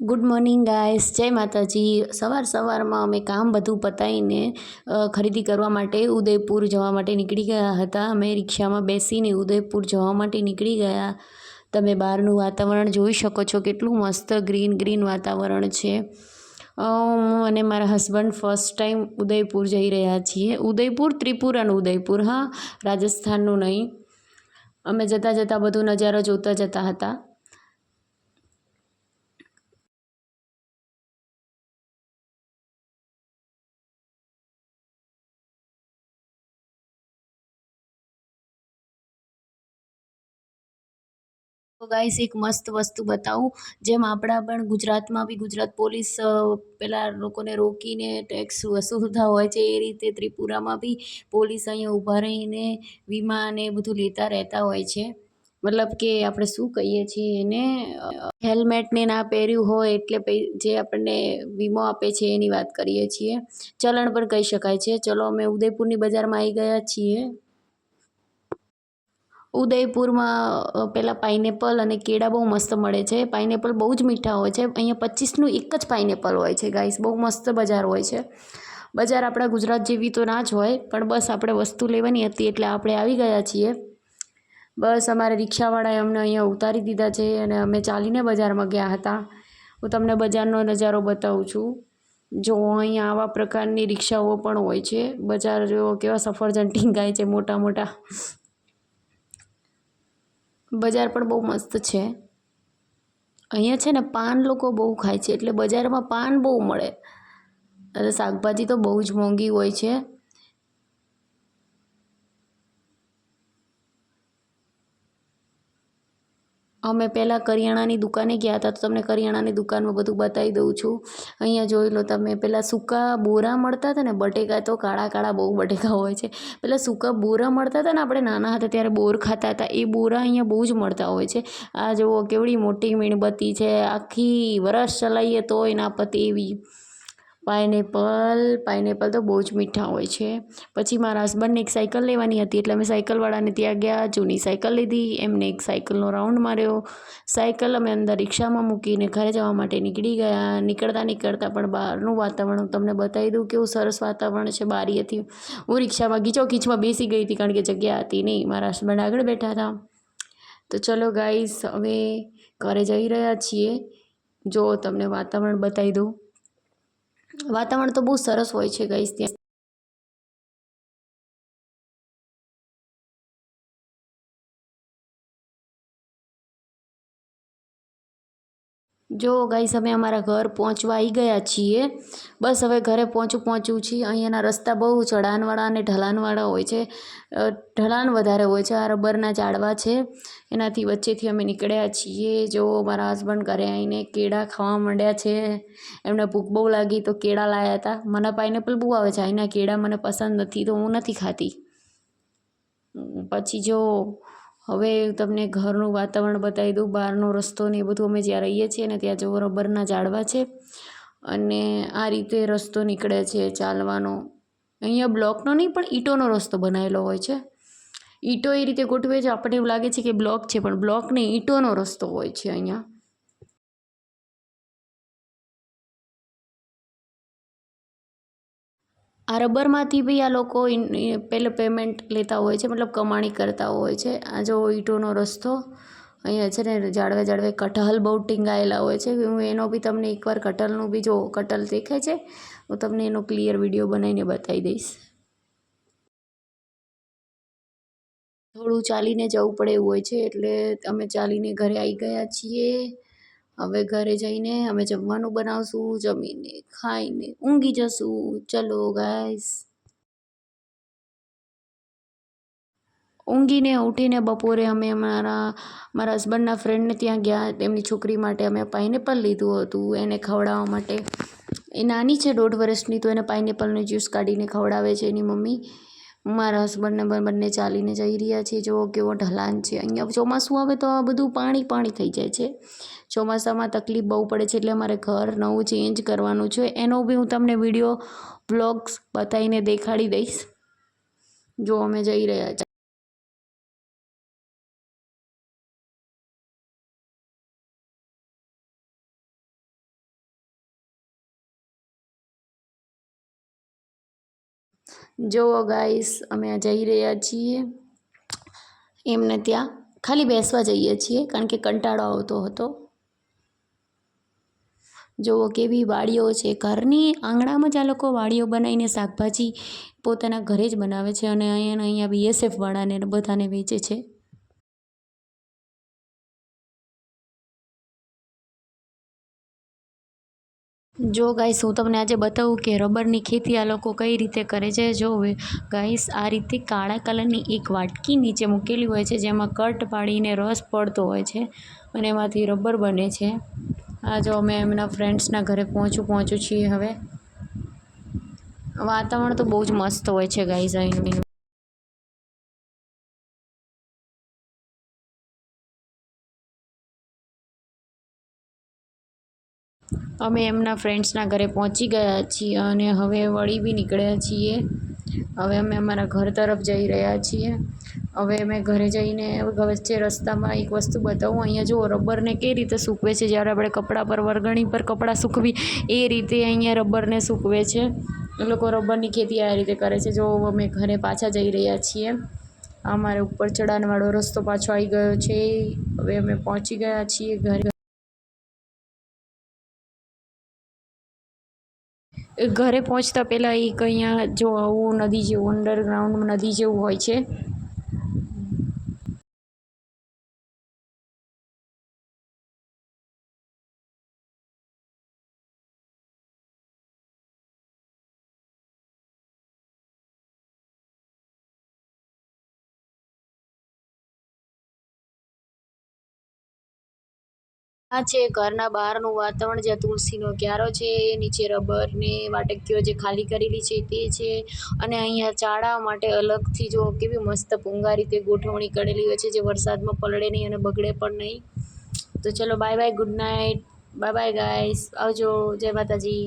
Good morning guys જય માતાજી. સવાર સવારમાં અમે કામ બધું પતાવીને ખરીદી કરવા માટે ઉદયપુર જવા માટે નીકળી ગયા હતા. અમે રિક્ષામાં બેસીને ઉદયપુર જવા માટે નીકળી ગયા. તમે બહારનું વાતાવરણ જોઈ શકો છો. કેટલું મસ્ત ગ્રીન ગ્રીન વાતાવરણ છે. હું અને મારા હસબન્ડ ફર્સ્ટ ટાઈમ ઉદયપુર જઈ રહ્યા છીએ. ઉદયપુર ત્રિપુરાનું ઉદયપુર, હા. રાજસ્થાનનું નહીં. અમે જતાં જતાં બધું નજારો જોતા જતા હતા. તો ગાઈસ એક મસ્ત વસ્તુ બતાવું. જેમ આપણા પણ ગુજરાતમાં બી ગુજરાત પોલીસ પેલા લોકોને રોકીને ટેક્સ વસૂલતા હોય છે, એ રીતે ત્રિપુરામાં બી પોલીસ અહીંયા ઊભા રહીને વીમા અને બધું લેતા રહેતા હોય છે. મતલબ કે આપણે શું કહીએ છીએ એને હેલ્મેટને ના પહેર્યું હોય એટલે જે આપણને વીમો આપે છે એની વાત કરીએ છીએ. ચલણ પણ કહી શકાય છે. ચલો, અમે ઉદયપુરની બજારમાં આવી ગયા છીએ. ઉદયપુરમાં પહેલાં પાઇનેપલ અને કેળા બહુ મસ્ત મળે છે. પાઇનેપલ બહુ જ મીઠા હોય છે. અહીંયા પચીસનું એક જ પાઇનેપલ હોય છે, ગાઈસ. બહુ મસ્ત બજાર હોય છે. બજાર આપણા ગુજરાત જેવી તો ના જ હોય, પણ બસ આપણે વસ્તુ લેવાની હતી એટલે આપણે આવી ગયા છીએ. બસ અમારે રિક્ષાવાળાએ અમને અહીંયા ઉતારી દીધા છે અને અમે ચાલીને બજારમાં ગયા હતા. હું તમને બજારનો નજારો બતાવું છું. જો અહીંયા આવા પ્રકારની રિક્ષાઓ પણ હોય છે. બજાર જો કેવા સફરજન ટીંગાય છે મોટા મોટા બજાર પણ બહુ મસ્ત છે. અહીંયા છે ને પાન લોકો બહુ ખાય છે, એટલે બજારમાં પાન બહુ મળે. અને શાકભાજી તો બહુ જ મોંઘી હોય છે. અમે પહેલાં કરિયાણાની દુકાને ગયા હતા તો તમને કરિયાણાની દુકાનમાં બધું બતાવી દઉં છું. અહીંયા જોઈ લો તમે, પહેલાં સૂકા બોરા મળતા હતા ને, બટેકા તો કાળા કાળા બહુ બટેકા હોય છે. પહેલાં સૂકા બોરા મળતા હતા ને, આપણે નાના હતા ત્યારે બોર ખાતા હતા, એ બોરા અહીંયા બહુ જ મળતા હોય છે. આ જુઓ કેવડી મોટી મીણબત્તી છે, આખી વરસ ચલાવીએ તોય ના પતે એવી પાઇનેપલ પાઇનેપલ તો બહુ જ મીઠા હોય છે. પછી મારા હસબન્ડને એક સાયકલ લેવાની હતી એટલે અમે સાયકલવાળાને ત્યાં ગયા, જૂની સાયકલ લીધી, એમને એક સાયકલનો રાઉન્ડ માર્યો. સાયકલ અમે અંદર રિક્ષામાં મૂકીને ઘરે જવા માટે નીકળી ગયા. નીકળતા નીકળતા પણ બહારનું વાતાવરણ તમને બતાવી દઉં કેવું સરસ વાતાવરણ છે, બારી હતી. હું રિક્ષામાં ગીચો ગીચમાં બેસી ગઈ હતી કારણ કે જગ્યા હતી નહીં. મારા હસબન્ડ આગળ બેઠા હતા. તો ચલો ગાઈસ હવે ઘરે જઈ રહ્યા છીએ. જો તમને વાતાવરણ બતાવી દઉં. વાતાવરણ તો બહુ સરસ હોય છે ગાઈસ ત્યાં. જો ગાઈસ અમે અમારા ઘર પહોંચવા આવી ગયા છીએ. બસ હવે ઘરે પહોંચું પહોંચું છીએ. અહીંયાના રસ્તા બહુ ચઢાણવાળા અને ઢલાણવાળા હોય છે. ઢલાણ વધારે હોય છે. આ રબરના ઝાડવા છે. એનાથી વચ્ચેથી અમે નીકળ્યા છીએ. જો મારા હસબન્ડ ઘરે આવીને કેળા ખાવા માંડ્યા છે. એમને ભૂખ બહુ લાગી તો કેળા લાવ્યા હતા. મને પાઇનેપલ બહુ આવે છે. અહીંના કેળા મને પસંદ નથી તો હું નથી ખાતી. પછી જો હવે તમને ઘરનું વાતાવરણ બતાવી દઉં. બહારનો રસ્તો ને એ બધું અમે જ્યાં રહીએ છીએ ને ત્યાં જો રબરના ઝાડવા છે. અને આ રીતે રસ્તો નીકળે છે ચાલવાનો. અહીંયા બ્લોકનો નહીં, પણ ઈંટોનો રસ્તો બનાવેલો હોય છે. ઈંટો એ રીતે ગોઠવે છે. આપણને એવું લાગે છે કે બ્લોક છે, પણ બ્લોક નહીં, ઈંટોનો રસ્તો હોય છે અહીંયા. રબરમાંથી બી આ લોકો પહેલાં પેમેન્ટ લેતા હોય છે, મતલબ કમાણી કરતા હોય છે. આ જો ઈંટોનો રસ્તો, અહીંયા છે ને જાળવે જાળવે કટહલ બહુ ટીંગાયેલા હોય છે. હું એનો બી તમને એકવાર કટહલનું બી જો, કટહલ દેખાય છે, હું તમને એનો ક્લિયર વીડિયો બનાવીને બતાવી દઈશ. થોડું ચાલીને જવું પડે એવું હોય છે, એટલે અમે ચાલીને ઘરે આવી ગયા છીએ. હવે ઘરે જઈને અમે જમવાનું બનાવશું, જમીને ખાઈને ઊંઘી જશું. ચલો ગાઈસ ઊંઘીને ઉઠીને બપોરે અમે મારા મારા હસબન્ડના ફ્રેન્ડને ત્યાં ગયા. એમની છોકરી માટે અમે પાઇનેપલ લીધું હતું, એને ખવડાવવા માટે. એ નાની છે દોઢ વર્ષની, તો એને પાઇનેપલનો જ્યુસ કાઢીને ખવડાવે છે એની મમ્મી. મારા હસબન્ડને બંને ચાલીને જઈ રહ્યા છીએ જુઓ કેવો ઢલાન છે. અહીંયા ચોમાસું આવે તો આ બધું પાણી પાણી થઈ જાય છે. ચોમાસામાં તકલીફ બહુ પડે છે એટલે મારે ઘર નવું ચેન્જ કરવાનું છે. એનો બી હું તમને વીડિયો વ્લોગ્સ બતાવીને દેખાડી દઈશ. જો અમે જઈ રહ્યા છીએ જુઓ ગાઈસ, અમે જઈ રહ્યા છીએ. એમને ત્યાં ખાલી બેસવા જઈએ છીએ, કારણ કે કંટાળો આવતો હતો. જુઓ કેવી વાડીઓ છે. ઘરની આંગણામાં જ આ લોકો વાડીઓ બનાવીને શાકભાજી પોતાના ઘરે જ બનાવે છે અને અહીંયા અહીંયા બીએસએફ વાળાને બધાને વેચે છે. જો ગાઈસ, હું તમને આજે બતાવું કે રબરની ખેતી આ લોકો કઈ રીતે કરે છે. જો ગાઈસ, આ રીતે કાળા કલરની એક વાટકી નીચે મૂકેલી હોય છે, જેમાં કટ પાડીને રસ પડતો હોય છે અને એમાંથી રબર બને છે. આ જો અમે એમના ફ્રેન્ડ્સના ઘરે પહોંચું પહોંચું છીએ હવે. વાતાવરણ તો બહુ જ મસ્ત હોય છે ગાઈસ અહીંનું અમે એમના ફ્રેન્ડ્સના ઘરે પહોંચી ગયા છીએ અને હવે વળી બી નીકળ્યા છીએ. હવે અમે અમારા ઘર તરફ જઈ રહ્યા છીએ. હવે અમે ઘરે જઈને વચ્ચે રસ્તામાં એક વસ્તુ બતાવું. અહીંયા જુઓ, રબરને કઈ રીતે સૂકવે છે. જ્યારે આપણે કપડાં પર વરગણી પર કપડાં સૂકવી, એ રીતે અહીંયા રબરને સૂકવે છે. એ લોકો રબરની ખેતી આ રીતે કરે છે. જો અમે ઘરે પાછા જઈ રહ્યા છીએ. અમારે ઉપર ચઢાણવાળો રસ્તો પાછો આવી ગયો છે. હવે અમે પહોંચી ગયા છીએ ઘરે. ઘરે પહોંચતા પહેલાં એક અહીંયા જો આવું નદી જેવું અંડરગ્રાઉન્ડ નદી જેવું હોય છે આ છે ઘરના બહારનું વાતાવરણ જ્યાં તુલસીનો ક્યારો છે, નીચે રબર ને વાટકીઓ જે ખાલી કરેલી છે તે છે અને અહીંયા ચાળા માટે અલગથી જો કેવી મસ્ત પૂંગા રીતે ગોઠવણી કરેલી હોય છે જે વરસાદમાં પલળે નહીં અને બગડે પણ નહીં. તો ચલો bye bye good night bye bye guys આવજો. જય માતાજી.